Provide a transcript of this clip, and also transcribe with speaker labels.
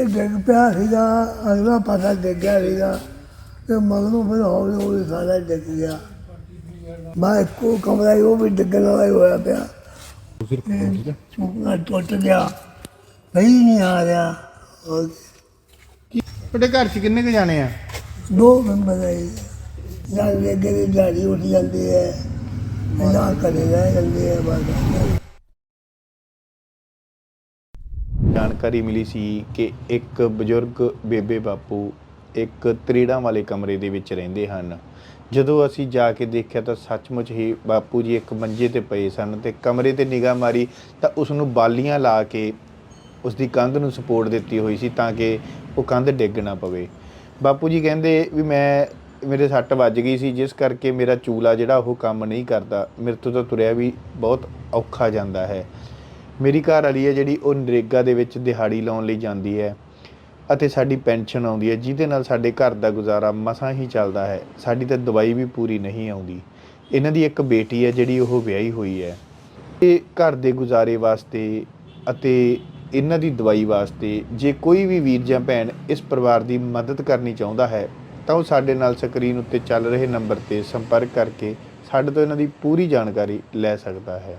Speaker 1: ਇਹ ਡਿੱਗ ਪਿਆ ਸੀਗਾ ਅਗਲਾ ਪਾਸਾ ਡਿੱਗ ਗਿਆ ਸੀਗਾ ਤੇ ਮਗਰੋਂ ਫਿਰ ਹੌਲੀ ਹੌਲੀ ਸਾਰਾ ਡਿੱਗ ਗਿਆ। ਮੈਂ ਇੱਕੋ ਕਮਰਾ ਉਹ ਵੀ ਡਿੱਗਣ ਵਾਲਾ ਹੀ ਹੋਇਆ ਪਿਆ। ਚੁੱਕਣਾ ਟੁੱਟ ਗਿਆ। ਨਹੀਂ ਨਹੀਂ ਆ ਰਿਹਾ।
Speaker 2: ਤੁਹਾਡੇ ਘਰ 'ਚ ਕਿੰਨੇ ਕੁ ਜਾਣੇ ਆ?
Speaker 1: ਦੋ ਮੈਂਬਰ ਹੈ ਨਾਲ ਵੇਗੇ ਦੀ ਦਿਹਾੜੀ ਉੱਠ ਜਾਂਦੀ ਹੈ। ਇਹਨਾਂ ਕਦੇ ਰਹਿ ਜਾਂਦੇ ਹੈ ਬਸ।
Speaker 2: ਜਾਣਕਾਰੀ ਮਿਲੀ ਸੀ ਕਿ ਇੱਕ ਬਜ਼ੁਰਗ ਬੇਬੇ ਬਾਪੂ ਇੱਕ ਤ੍ਰੀੜਾਂ ਵਾਲੇ ਕਮਰੇ ਦੇ ਵਿੱਚ ਰਹਿੰਦੇ ਹਨ। ਜਦੋਂ ਅਸੀਂ ਜਾ ਕੇ ਦੇਖਿਆ ਤਾਂ ਸੱਚਮੁੱਚ ਹੀ ਬਾਪੂ ਜੀ ਇੱਕ ਮੰਜੇ ਤੇ ਪਏ ਸਨ ਤੇ ਕਮਰੇ ਤੇ ਨਿਗਾਹ ਮਾਰੀ ਤਾਂ ਉਸ ਨੂੰ ਬਾਲੀਆਂ ਲਾ ਕੇ ਉਸ ਦੀ ਕੰਧ ਨੂੰ ਸਪੋਰਟ ਦਿੱਤੀ ਹੋਈ ਸੀ ਤਾਂ ਕਿ ਉਹ ਕੰਧ ਡਿੱਗ ਨਾ ਪਵੇ। ਬਾਪੂ ਜੀ ਕਹਿੰਦੇ ਵੀ ਮੈਂ, ਮੇਰੇ ਸੱਟ ਵੱਜ ਗਈ ਸੀ, ਜਿਸ ਕਰਕੇ ਮੇਰਾ ਚੂਲਾ ਜਿਹੜਾ ਉਹ ਕੰਮ ਨਹੀਂ ਕਰਦਾ, ਮੇਰੇ ਤੋਂ ਤਾਂ ਤੁਰਿਆ ਵੀ ਬਹੁਤ ਔਖਾ ਜਾਂਦਾ ਹੈ। ਮੇਰੀ ਘਰ ਵਾਲੀ ਹੈ ਜਿਹੜੀ ਉਹ ਨਰੇਗਾ ਦੇ ਵਿੱਚ ਦਿਹਾੜੀ ਲਾਉਣ ਲਈ ਜਾਂਦੀ ਹੈ ਅਤੇ ਸਾਡੀ ਪੈਨਸ਼ਨ ਆਉਂਦੀ ਹੈ, ਜਿਹਦੇ ਨਾਲ ਸਾਡੇ ਘਰ ਦਾ ਗੁਜ਼ਾਰਾ ਮਸਾਂ ਹੀ ਚੱਲਦਾ ਹੈ। ਸਾਡੀ ਤਾਂ ਦਵਾਈ ਵੀ ਪੂਰੀ ਨਹੀਂ ਆਉਂਦੀ। ਇਹਨਾਂ ਦੀ ਇੱਕ ਬੇਟੀ ਹੈ ਜਿਹੜੀ ਉਹ ਵਿਆਹੀ ਹੋਈ ਹੈ। ਇਹ ਘਰ ਦੇ ਗੁਜ਼ਾਰੇ ਵਾਸਤੇ ਅਤੇ ਇਹਨਾਂ ਦੀ ਦਵਾਈ ਵਾਸਤੇ ਜੇ ਕੋਈ ਵੀ ਵੀਰ ਜਾਂ ਭੈਣ ਇਸ ਪਰਿਵਾਰ ਦੀ ਮਦਦ ਕਰਨੀ ਚਾਹੁੰਦਾ ਹੈ, ਤਾਂ ਉਹ ਸਾਡੇ ਨਾਲ ਸਕਰੀਨ ਉੱਤੇ ਚੱਲ ਰਹੇ ਨੰਬਰ ਤੇ ਸੰਪਰਕ ਕਰਕੇ ਸਾਡੇ ਤੋਂ ਇਹਨਾਂ ਦੀ ਪੂਰੀ ਜਾਣਕਾਰੀ ਲੈ ਸਕਦਾ ਹੈ।